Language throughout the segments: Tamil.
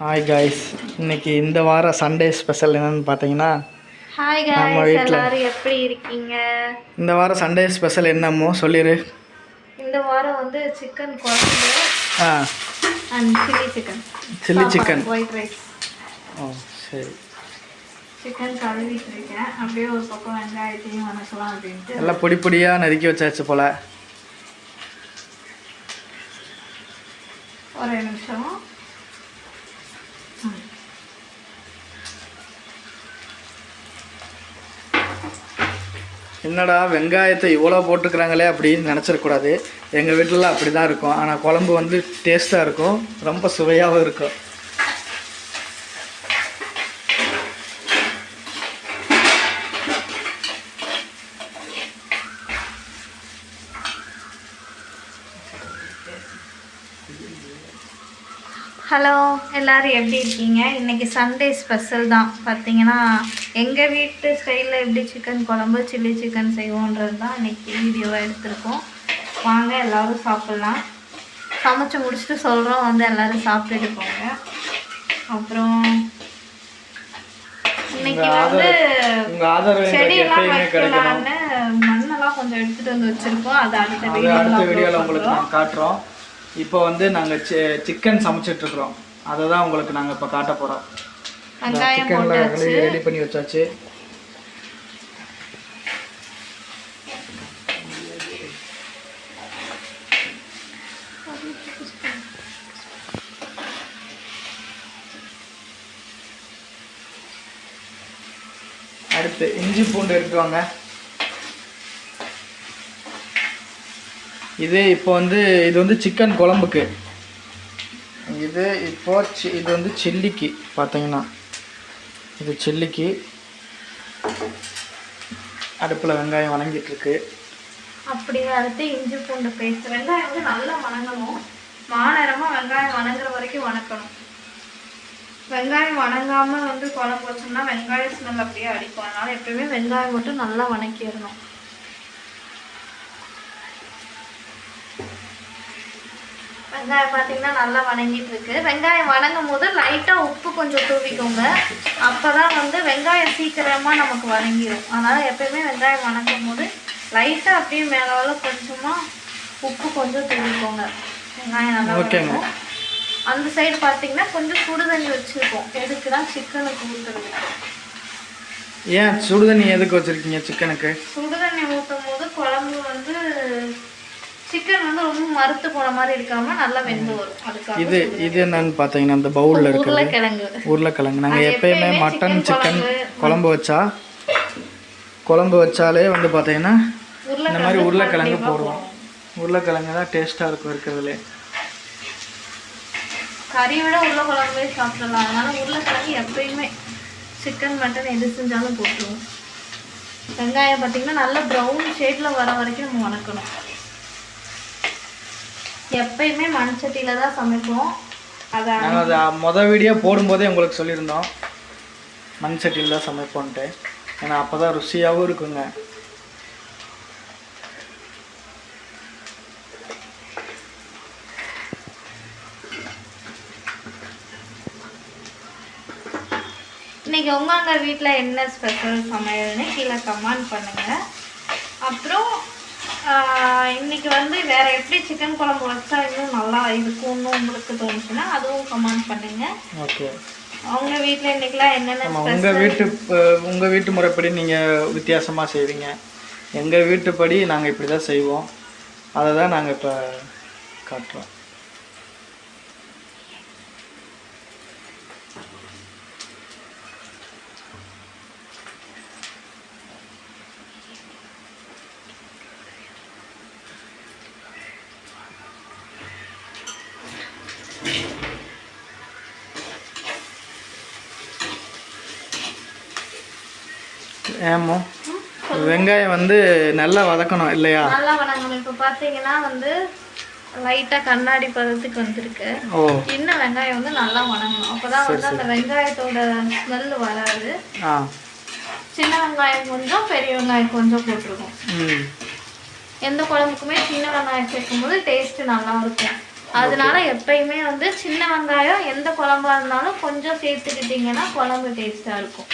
ஹாய் காய்ஸ் இன்னைக்கு இந்த வார சண்டே ஸ்பெஷல் என்னன்னு பார்த்தீங்கன்னா ஹாய் நம்ம guys வீட்ல. எல்லாரும் எப்படி இருக்கீங்க? இந்த வார சண்டே ஸ்பெஷல் என்னமோ சொல்லிடு இந்த வாரம் வந்து சிக்கன் குழம்பு ஆ. And chilli chicken chilli chicken white rice ஓ சரி. சிக்கன் கழுவிட்டு இருக்கேன் அப்படியே ஒரு பக்கம் வெங்காயத்தையும் வணக்கலாம் அப்படின்ட்டு. எல்லாம் பொடி பொடியாக நறுக்கி வச்சாச்சு போல். ஒரு நிமிஷம். என்னடா வெங்காயத்தை இவ்வளோ போட்டுக்கிறாங்களே அப்படின்னு நினச்சிடக்கூடாது. எங்கள் வீட்டிலலாம் அப்படி தான் இருக்கும். ஆனால் குழம்பு வந்து டேஸ்ட்டாக இருக்கும். ரொம்ப சுவையாகவும் இருக்கும். ஹலோ எல்லாரும் எப்படி இருக்கீங்க? இன்னைக்கு சண்டே ஸ்பெஷல் தான். பார்த்தீங்கன்னா எங்கள் வீட்டு ஸ்டைலில் எப்படி சிக்கன் குழம்பு சில்லி சிக்கன் செய்வோன்றது தான் இன்னைக்கு வீடியோவாக எடுத்திருக்கோம். வாங்க எல்லாரும் சாப்பிட்லாம். சமைச்சு முடிச்சுட்டு சொல்கிறோம் வந்து எல்லாரும் சாப்பிட்டுட்டு போங்க. அப்புறம் இன்னைக்கு வந்து செடியெல்லாம் வைக்கலான்னு மண்ணெல்லாம் கொஞ்சம் எடுத்துகிட்டு வந்து வச்சுருக்கோம். அது அடுத்த வீடியோவில் காட்டுறோம். இப்போ வந்து நாங்கள் சிக்கன் சமைச்சிட்ருக்குறோம். அதை தான் உங்களுக்கு நாங்கள் இப்போ காட்ட போகிறோம் வெங்காயம் சிக்கனில் போட்டாச்சு. ரெடி பண்ணி வச்சாச்சு. அடுத்து இஞ்சி பூண்டு எடுத்துவாங்க இது இப்போ வந்து இது வந்து சிக்கன் குழம்புக்கு. இது இப்போ சி- இது வந்து சில்லிக்கு பார்த்தீங்கன்னா இது சில்லிக்கு அடுப்பில் வெங்காயம் வணங்கிட்டுருக்கு. அப்படி அடுத்து இஞ்சி பூண்டு பேஸ்ட் வெங்காயம் வந்து நல்லா வணங்கணும். மாநேரமாக வெங்காயம் வணங்குற வரைக்கும் வணக்கணும். வெங்காயம் வணங்காமல் வந்து குழம்பு வச்சோம்னா வெங்காய ஸ்மெல் அப்படியே அடிக்கும். அதனால் எப்பயுமே வெங்காயம் மட்டும் நல்லா வணக்கிடணும். வெங்காயம் பார்த்தீங்கன்னா நல்லா வணங்கிட்டு இருக்கு வெங்காயம் வணங்கும் போது லைட்டாக உப்பு கொஞ்சம் தூவிக்கோங்க. அப்போ தான் வந்து வெங்காயம் சீக்கிரமாக நமக்கு வணங்கிடும் அதனால் எப்பயுமே வெங்காயம் வணங்கும் போது லைட்டாக அப்படியே மேலால கொஞ்சமாக உப்பு கொஞ்சம் தூவிக்கோங்க. வெங்காயம் நல்லா. வணங்கும். அந்த சைடு பார்த்தீங்கன்னா கொஞ்சம் சுடு தண்ணி வச்சுருக்கோம். எதுக்கு தான் சிக்கனுக்கு ஊற்றுறது ஏன் சுடுதண்ணி எதுக்கு வச்சுருக்கீங்க சிக்கனுக்கு சுடு தண்ணி ஊற்றும் போது குழம்பு வந்து சிக்கன் வந்து ரொம்ப மறுத்து போன மாதிரி இருக்காம நல்லா வெந்து வரும். அதுக்காக இது இது என்னன்னு பார்த்தீங்கன்னா இந்த பவுலில் இருக்கிறது. உருளைக்கிழங்கு. உருளைக்கிழங்கு. நாங்கள் எப்பயுமே மட்டன் சிக்கன் குழம்பு, வச்சா குழம்பு வச்சாலே வந்து பார்த்தீங்கன்னா இந்த மாதிரி உருளைக்கிழங்கு போடுவோம். உருளைக்கிழங்கு தான் டேஸ்ட்டாக இருக்கும் இருக்கிறதுலே. கறி விட உருளைக்கிழம்பே சாப்பிடலாம். அதனால உருளைக்கிழங்கு எப்பயுமே சிக்கன் மட்டன் எது செஞ்சாலும் போட்டுருவோம். வெங்காயம் பார்த்தீங்கன்னா நல்லா ப்ரௌன் ஷேடில் வர வரைக்கும் நம்ம வணக்கணும். எப்பயுமே மண் சட்டியில தான் சமைப்போம். அதை நாங்கள் அதை மொதல் வீடியோ போடும்போதே உங்களுக்கு சொல்லியிருந்தோம். மண் சட்டியில் தான் சமைப்போன்ட்டு ஏன்னா அப்போ தான் ருசியாகவும் இருக்குங்க. இன்னைக்கு உங்க வீட்டில் என்ன ஸ்பெஷல் சமையல்னு கீழே கமெண்ட் பண்ணுங்க. அப்புறம் ஆஹ், இன்னைக்கு வந்து வேற எப்படி சிக்கன் குழம்பு வச்சா இன்னும் நல்லா இருக்கும்னு உங்களுக்கு தோணுச்சுன்னா அதுவும் கமெண்ட் பண்ணுங்க. ஓகே. அவங்க வீட்டில் இன்னைக்கெல்லாம் என்னென்ன உங்கள் வீட்டு உங்கள் வீட்டு முறைப்படி நீங்கள் வித்தியாசமாக செய்வீங்க. எங்கள் வீட்டுப்படி நாங்கள் இப்படி தான் செய்வோம். அதை தான் நாங்கள் இப்போ காட்டுறோம். ஏமோ வெங்காயம் வந்து நல்லா வதக்கணும் இல்லையா? நல்லா வணங்கணும் இப்போ பார்த்தீங்கன்னா வந்து லைட்டாக கண்ணாடி பதத்துக்கு வந்திருக்கு. இன்னும் வெங்காயம் வந்து நல்லா வணங்கணும் அப்பதான் வந்து அந்த வெங்காயத்தோட ஸ்மெல் வராது. ஆ. சின்ன வெங்காயம் கொஞ்சம் பெரிய வெங்காயம் கொஞ்சம் போட்டிருக்கோம். எந்த குழம்புக்குமே சின்ன வெங்காயம் சேர்க்கும்போது டேஸ்ட் நல்லா இருக்கும். அதனால எப்பயுமே வந்து சின்ன வெங்காயம் எந்த குழம்பா இருந்தாலும் கொஞ்சம் சேர்த்துக்கிட்டிங்கன்னா குழம்பு டேஸ்ட்டாக இருக்கும்.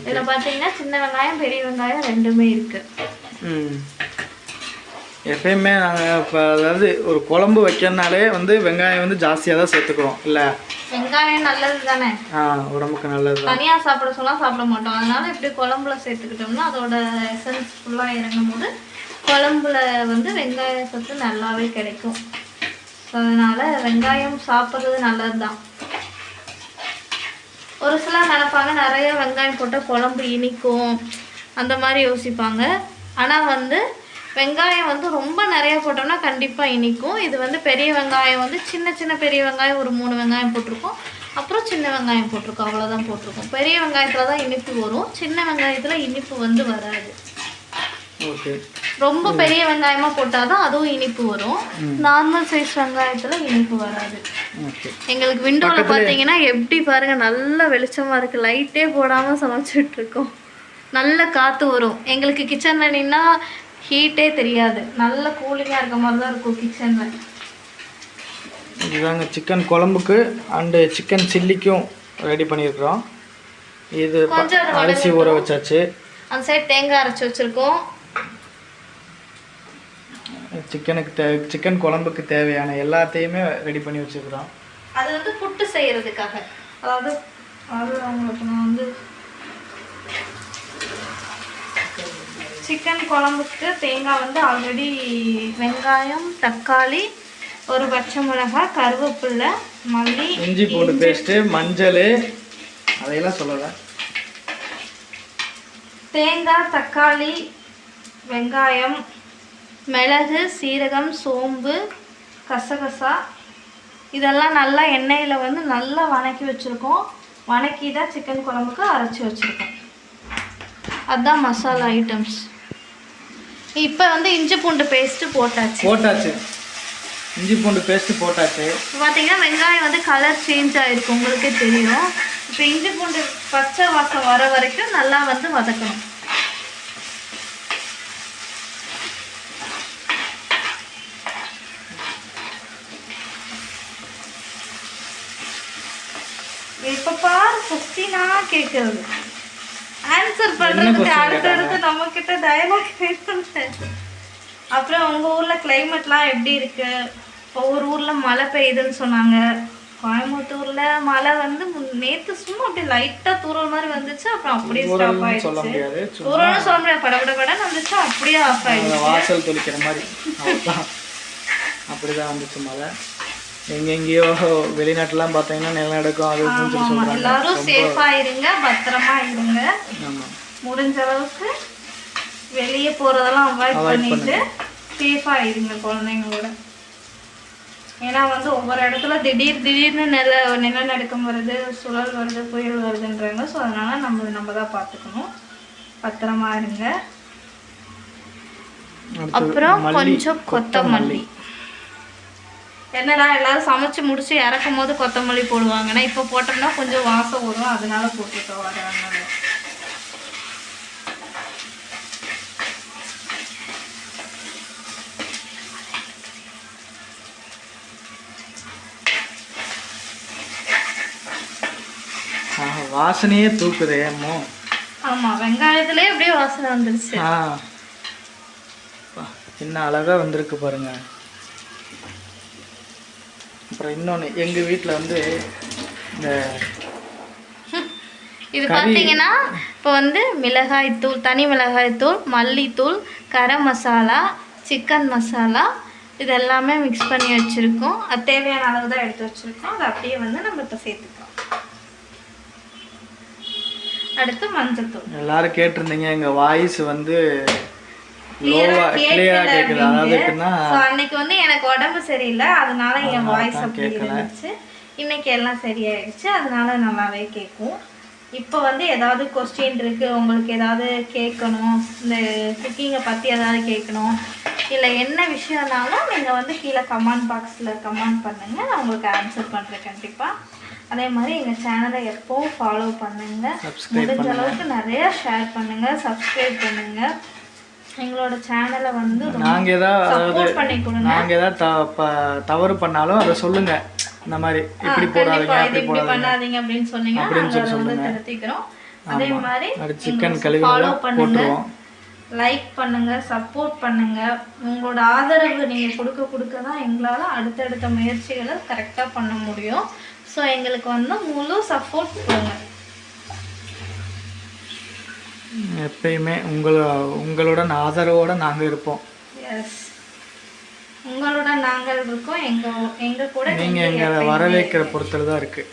இதில் பார்த்தீங்கன்னா சின்ன வெங்காயம் பெரிய வெங்காயம் ரெண்டுமே இருக்கு. ம். எப்பயுமே நாங்கள் இப்போ அதாவது ஒரு குழம்பு வைக்கிறனாலே வந்து வெங்காயம் வந்து ஜாஸ்தியாக தான் சேர்த்துக்கிறோம் இல்லை? வெங்காயம் நல்லது தானே? ஆ உடம்புக்கு நல்லது தான். தனியாக சாப்பிட சொன்னா சாப்பிட மாட்டோம். அதனால இப்படி குழம்புல சேர்த்துக்கிட்டோம்னா அதோட எசன்ஸ் ஃபுல்லாக இறங்கும் போது குழம்புல வந்து வெங்காய சத்து நல்லாவே கிடைக்கும். ஸோ அதனால வெங்காயம் சாப்பிட்றது நல்லது தான் ஒரு சிலர் நினைப்பாங்க. நிறைய வெங்காயம் போட்டால் குழம்பு இனிக்கும். அந்த மாதிரி யோசிப்பாங்க. ஆனால் வந்து வெங்காயம் வந்து ரொம்ப நிறைய போட்டோம்னா கண்டிப்பாக இனிக்கும். இது வந்து பெரிய வெங்காயம் வந்து சின்ன சின்ன பெரிய வெங்காயம் ஒரு மூணு வெங்காயம் போட்டிருக்கோம். அப்புறம் சின்ன வெங்காயம் போட்டிருக்கோம். அவ்வளோதான் போட்டிருக்கோம். பெரிய வெங்காயத்தில் தான் இனிப்பு வரும். சின்ன வெங்காயத்தில் இனிப்பு வந்து வராது. ரொம்ப பெரிய வெங்காயமாக போட்டால் தான் அதுவும் இனிப்பு வரும். நார்மல் சைஸ் வெங்காயத்தில் இனிப்பு வராது. எங்களுக்கு விண்டோவில் பார்த்தீங்கன்னா எப்படி பாருங்க நல்ல வெளிச்சமாக இருக்குது லைட்டே போடாமல் சமைச்சிட்டு இருக்கோம். நல்ல காற்று வரும். எங்களுக்கு கிச்சனில் நின்னா ஹீட்டே தெரியாது. நல்ல கூலிங்காக இருக்க மாதிரி தான் இருக்கும் கிச்சனில் இதுதாங்க சிக்கன் குழம்புக்கு அண்டு சிக்கன் சில்லிக்கும் ரெடி பண்ணியிருக்கிறோம். இது அரிசி ஊற வச்சாச்சு. அந்த சைடு தேங்காய் அரைச்சி வச்சுருக்கோம். சிக்கனுக்கு தே சிக்கன் குழம்புக்கு தேவையான எல்லாத்தையுமே ரெடி பண்ணி வச்சுருக்கிறோம். அது வந்து புட்டு செய்கிறதுக்காக அதாவது அதாவது அவங்களுக்கு நான் வந்து சிக்கன் குழம்புக்கு தேங்காய் வந்து ஆல்ரெடி வெங்காயம் தக்காளி ஒரு பச்சை மிளகாய் கருவேப்பிலை மல்லி இஞ்சி பூண்டு பேஸ்ட்டு மஞ்சள் அதையெல்லாம் சொல்லலை. தேங்காய் தக்காளி வெங்காயம் மிளகு சீரகம் சோம்பு கசகசா. இதெல்லாம் நல்லா எண்ணெயில் வந்து நல்லா வணக்கி வச்சுருக்கோம். வணக்கி தான் சிக்கன் குழம்புக்கு அரைச்சி வச்சுருக்கோம். அதுதான் மசாலா ஐட்டம்ஸ் இப்போ வந்து இஞ்சி பூண்டு பேஸ்ட்டு போட்டாச்சு. போட்டாச்சு. இஞ்சி பூண்டு பேஸ்ட்டு போட்டாச்சு. பார்த்தீங்கன்னா வெங்காயம் வந்து கலர் சேஞ்ச் ஆகிருக்கு உங்களுக்கே தெரியும். இப்போ இஞ்சி பூண்டு பச்சை வாசம் வர வரைக்கும் நல்லா வந்து வதக்கணும் இப்ப பாரு கொஸ்டினா கேட்கறது. ஆன்சர் பண்றதுக்கு question அடுத்தடுத்து நம்ம கிட்ட டயலாக் கேட்கணும் அப்புறம் உங்க ஊர்ல கிளைமேட்லாம் எப்படி இருக்கு? ஒவ்வொரு ஊர்ல மழை பெய்யுதுன்னு சொன்னாங்க. கோயம்புத்தூர்ல மழை வந்து நேத்து சும்மா அப்படியே லைட்டா தூறல் மாதிரி வந்துச்சு. அப்புறம் அப்படியே ஸ்டாப் ஆயிடுச்சு. தூரல்னு சொல்ல முடியாது. படபட படன்னு வந்துச்சு. அப்படியே ஆஃப் ஆயிடுச்சு. வாசல் தொளிக்கிற மாதிரி. அப்படிதான் வந்துச்சு மழை. எங்கெங்கேயோ வெளிநாட்டுலாம் பார்த்தீங்கன்னா நிலநடுக்கம் அது இதுன்னு சொல்லி ஆமா சொல்கிறாங்க எல்லாரும் சேஃபா இருங்க பத்திரமா இருங்க. ஆமாம் முடிஞ்ச அளவுக்கு வெளியே போறதெல்லாம் அவாய்ட் பண்ணிட்டு சேஃபா இருங்க குழந்தைங்களோட. ஏன்னா வந்து ஒவ்வொரு இடத்துல திடீர் திடீர்னு நில நிலநடுக்கம் வருது சுழல் வருது புயல் வருதுன்றாங்க. ஸோ அதனால நம்ம நம்ம தான் பார்த்துக்கணும். பத்திரமா இருங்க. அப்புறம் மல்லி, கொஞ்சம் கொத்தமல்லி. என்னடா எல்லாரும் சமைச்சு முடிச்சு இறக்கும் போது கொத்தமல்லி போடுவாங்கன்னா இப்போ போட்டோம்னா கொஞ்சம் வாசம் வரும். அதனால போட்டுட்டோம் அதனால வாசனையே தூக்குதே அம்மோ. ஆமா வெங்காயத்திலே அப்படியே வாசனை வந்துருச்சு. என்ன அழகா வந்திருக்கு பாருங்க. அப்புறம் இன்னொன்று எங்கள் வீட்டில் வந்து இந்த இது பார்த்தீங்கன்னா இப்போ வந்து மிளகாய்த்தூள் தனி மிளகாய்த்தூள் மல்லித்தூள் கரம் மசாலா சிக்கன் மசாலா இது எல்லாமே மிக்ஸ் பண்ணி வச்சுருக்கோம். அது தேவையான அளவு தான் எடுத்து வச்சுருக்கோம். அதை அப்படியே வந்து நம்ம இப்போ சேர்த்துக்கலாம். அடுத்து மஞ்சத்தூள் எல்லாரும் கேட்டிருந்தீங்க எங்கள் வாய்ஸ் வந்து அன்னைக்கு வந்து எனக்கு உடம்பு சரியில்லை. அதனால என் வாய்ஸ் அப்படி. இருந்துச்சு. இன்னைக்கு எல்லாம் சரியாயிடுச்சு. அதனால நல்லாவே கேட்கும். இப்போ வந்து ஏதாவது கொஸ்டின் இருக்கு? உங்களுக்கு ஏதாவது கேட்கணும்? இந்த குக்கிங்கை பற்றி ஏதாவது கேட்கணும்? இல்லை என்ன விஷயம்னாலும் நீங்கள் வந்து கீழே கமெண்ட் பாக்ஸில் கமெண்ட் பண்ணுங்க. நான் உங்களுக்கு ஆன்சர் பண்ணுறேன் கண்டிப்பாக அதே மாதிரி எங்கள் சேனலை எப்பவும் ஃபாலோ பண்ணுங்க. Subscribe முடிஞ்ச அளவுக்கு நிறைய ஷேர் பண்ணுங்க. சப்ஸ்கிரைப் பண்ணுங்க. எங்களோட சேனலை வந்து நாங்கள் ஏதாவது அதாவது நாங்கள் ஏதாவது தவறு பண்ணாலும் அதை சொல்லுங்கள் இந்த மாதிரி இப்படி போடாதீங்க அப்படி போடாதீங்க. பண்ணாதீங்க அப்படின்னு நாங்க அதை வந்து திருத்திக்கிறோம் அதே மாதிரி சிக்கன் கழுவி போட்டுருவோம். லைக் பண்ணுங்க சப்போர்ட் பண்ணுங்க. உங்களோட ஆதரவு நீங்க கொடுக்க கொடுக்க தான் எங்களால அடுத்தடுத்த முயற்சிகளை கரெக்டா பண்ண முடியும். ஸோ எங்களுக்கு வந்து முழு சப்போர்ட் கொடுங்க. எப்பயுமே உங்கள உங்களுடன் ஆதரவோட நாங்கள் இருப்போம். எஸ் உங்களோட நாங்கள் இருக்கோம் எங்க எங்க கூட நீங்கள் நீங்க எங்களை வரவேற்கிற பொறுத்தல தான் இருக்குது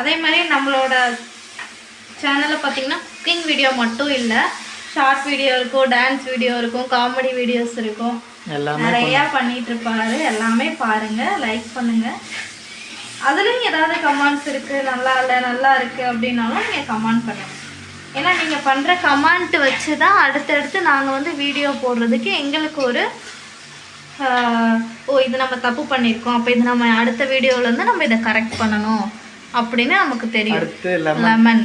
அதே மாதிரி நம்மளோட சேனலில் பார்த்தீங்கன்னா குக்கிங் வீடியோ மட்டும் இல்லை ஷார்ட் வீடியோ இருக்கும் டான்ஸ் வீடியோ இருக்கும் காமெடி வீடியோஸ் இருக்கும். எல்லாமே நிறையா பண்ணிட்டு இருப்பாரு. எல்லாமே பாருங்க லைக் பண்ணுங்க. அதுலயும் ஏதாவது கமெண்ட்ஸ் இருக்கு நல்லா இல்லை நல்லா இருக்கு அப்படின்னாலும் நீங்க கமெண்ட் பண்ணுங்க. ஏன்னா நீங்க பண்ற கமெண்ட் வச்சு தான் அடுத்தடுத்து நாங்க வந்து வீடியோ போடுறதுக்கு எங்களுக்கு ஒரு ஓ இது நம்ம தப்பு பண்ணியிருக்கோம் அப்போ இது நம்ம அடுத்த வீடியோல இருந்து நம்ம இதை கரெக்ட் பண்ணணும் அப்படின்னு நமக்கு தெரியும். லெமன்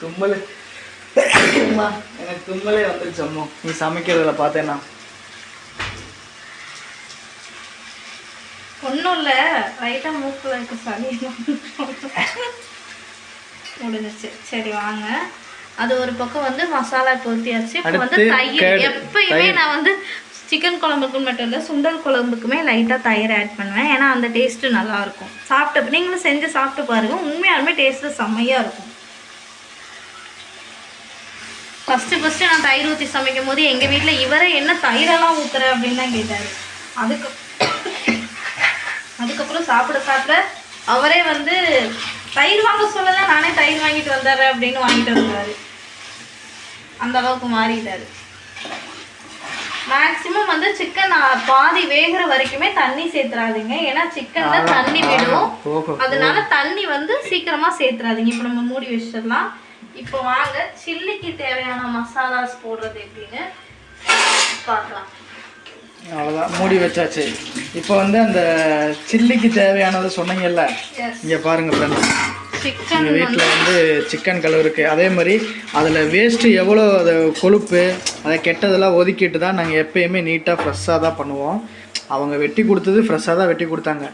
தும்மல். எனக்கு தும்மலே வந்துருச்சு அம்மா. நீ சமைக்கிறதுல பார்த்தேன்னா. ஒன்றும் இல்லை. லைட்டாக மூக்கில் இருக்க சளி. முடிஞ்சிச்சு சரி வாங்க. அது ஒரு பக்கம் வந்து மசாலா பொருத்தியாச்சு. இப்போ வந்து தயிர். எப்பயுமே நான் வந்து சிக்கன் குழம்புக்குன்னு மட்டும் இல்லை சுண்டல் குழம்புக்குமே லைட்டாக தயிர் ஆட் பண்ணுவேன். ஏன்னா அந்த டேஸ்ட்டு நல்லாயிருக்கும் சாப்பிட்டு நீங்களும் செஞ்சு சாப்பிட்டு பாருங்க. உண்மையாலுமே டேஸ்ட்டு செம்மையாக இருக்கும். ஃபஸ்ட்டு ஃபஸ்ட்டு நான் தயிர் ஊற்றி சமைக்கும் போது எங்கள் வீட்டில் இவரே என்ன தயிரெல்லாம் ஊற்றுற அப்படின்னு தான் கேட்டார். அதுக்கு அதுக்கப்புறம் சாப்பிட சாப்பிட அவரே வந்து தயிர் வாங்க சொல்லல நானே தயிர் வாங்கிட்டு வந்துடுறேன் அப்படின்னு வாங்கிட்டு வந்தாரு அந்த அளவுக்கு மாறிட்டாரு. மேக்ஸிமம் வந்து சிக்கன் பாதி வேகிற வரைக்குமே தண்ணி சேர்த்துறாதீங்க. ஏன்னா சிக்கன்ல தண்ணி விடும். அதனால தண்ணி வந்து சீக்கிரமா சேர்த்துறாதீங்க. இப்போ நம்ம மூடி வச்சிடலாம். இப்போ வாங்க சில்லிக்கு தேவையான மசாலாஸ் போடுறது எப்படின்னு பார்க்கலாம். அவ்வளோதான் மூடி வச்சாச்சு. இப்போ வந்து அந்த சில்லிக்கு தேவையானது சொன்னீங்கல்ல இங்கே பாருங்க ஃப்ரெண்ட்ஸ் எங்கள் வீட்டில் வந்து சிக்கன் கலவு இருக்குது அதே மாதிரி அதில் வேஸ்ட்டு எவ்வளோ அது கொழுப்பு அதை கெட்டதெல்லாம் ஒதுக்கிட்டு தான் நாங்கள் எப்பயுமே நீட்டாக ஃப்ரெஷ்ஷாக தான் பண்ணுவோம். அவங்க வெட்டி கொடுத்தது ஃப்ரெஷ்ஷாக தான் வெட்டி கொடுத்தாங்க.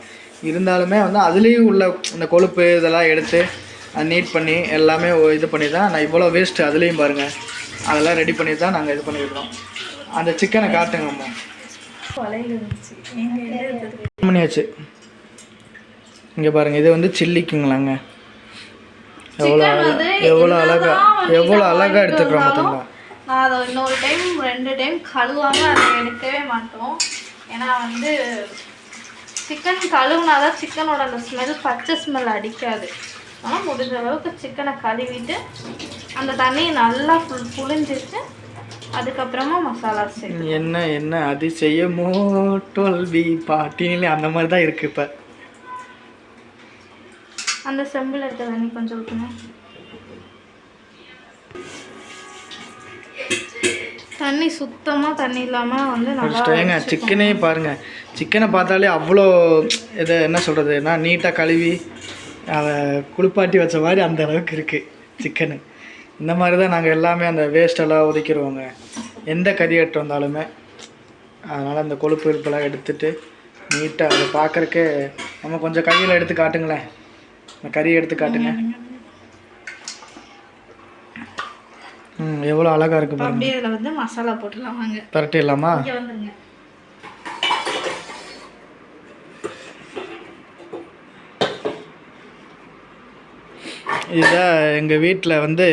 இருந்தாலுமே வந்து அதுலேயும் உள்ள இந்த கொழுப்பு இதெல்லாம் எடுத்து அதை நீட் பண்ணி எல்லாமே இது பண்ணி தான் நான் இவ்வளோ வேஸ்ட்டு அதுலேயும் பாருங்கள் அதெல்லாம் ரெடி பண்ணி தான் நாங்கள் இது பண்ணியிருக்கோம் அந்த சிக்கனை காட்டுங்க வலையில் இருந்துச்சு இங்கே பாருங்கள் இது வந்து சில்லிக்குங்களாங்க. எவ்வளோ எவ்வளோ அழகா எவ்வளோ அழகா எடுத்துக்கிறோம் பார்த்தீங்களா நான் அதை இன்னொரு டைம் ரெண்டு டைம் கழுவாம அதை எடுக்கவே மாட்டோம். ஏன்னா வந்து சிக்கன் கழுவுனாதான் சிக்கனோட அந்த ஸ்மெல் பச்சை ஸ்மெல் அடிக்காது. ஆனால் முடிஞ்ச அளவுக்கு சிக்கனை கழுவிட்டு அந்த தண்ணியை நல்லா புல் புழிஞ்சிட்டு அதுக்கப்புறமா மசாலா சேர்த்து என்ன என்ன? அதிசயமோ டொல்பி பாட்டினிலே அந்த மாதிரி தான் இருக்குது இப்போ. அந்த செம்பில் இருக்க தண்ணி கொஞ்சம் ஊற்றுங்க தண்ணி சுத்தமாக தண்ணி இல்லாமல் வந்து நல்லா சிக்கனே பாருங்க. சிக்கனை பார்த்தாலே அவ்வளோ இது என்ன சொல்கிறது நான் நீட்டாக கழுவி அதை குளிப்பாட்டி வச்ச மாதிரி அந்த அளவுக்கு இருக்குது சிக்கனு இந்த மாதிரி தான் நாங்கள் எல்லாமே அந்த வேஸ்டெல்லாம் ஒதுக்கிடுவோங்க எந்த கறி எடுத்து வந்தாலுமே. அதனால் அந்த கொழுப்பு இருப்பெல்லாம் எடுத்துட்டு நீட்டாக அதை பார்க்குறக்கே நம்ம கொஞ்சம் கையில் எடுத்து காட்டுங்களேன். இந்த கறியை எடுத்து காட்டுங்க. ம் எவ்வளோ அழகாக இருக்கு பாருங்க. அப்படியே இதில் வந்து மசாலா போட்டுலாம் வாங்க. பரட்டிடலாமா? இதுதான் எங்கள் வீட்டில் வந்து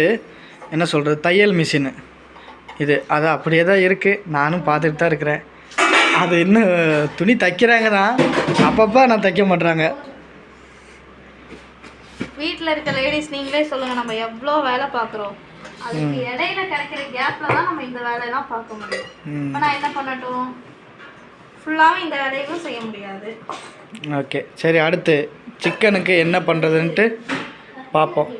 என்ன சொல்கிறது தையல் மிஷினு இது அது அப்படியே தான் இருக்குது நானும் பார்த்துட்டு தான் இருக்கிறேன். அது இன்னும் துணி தைக்கிறாங்க தான் அப்பப்போ நான் தைக்க மாட்றாங்க. வீட்டில் இருக்க லேடிஸ் நீங்களே சொல்லுங்கள் நம்ம எவ்வளோ வேலை பார்க்குறோம். அதுக்கு இடையில கிடைக்கிற கேப்பில் தான் நம்ம இந்த வேலையெல்லாம் பார்க்க முடியும். இப்போ நான் என்ன பண்ணட்டும்? ஃபுல்லாகவும் இந்த வேலையும் செய்ய முடியாது. ஓகே சரி அடுத்து சிக்கனுக்கு என்ன பண்ணுறதுன்ட்டு பார்ப்போம்.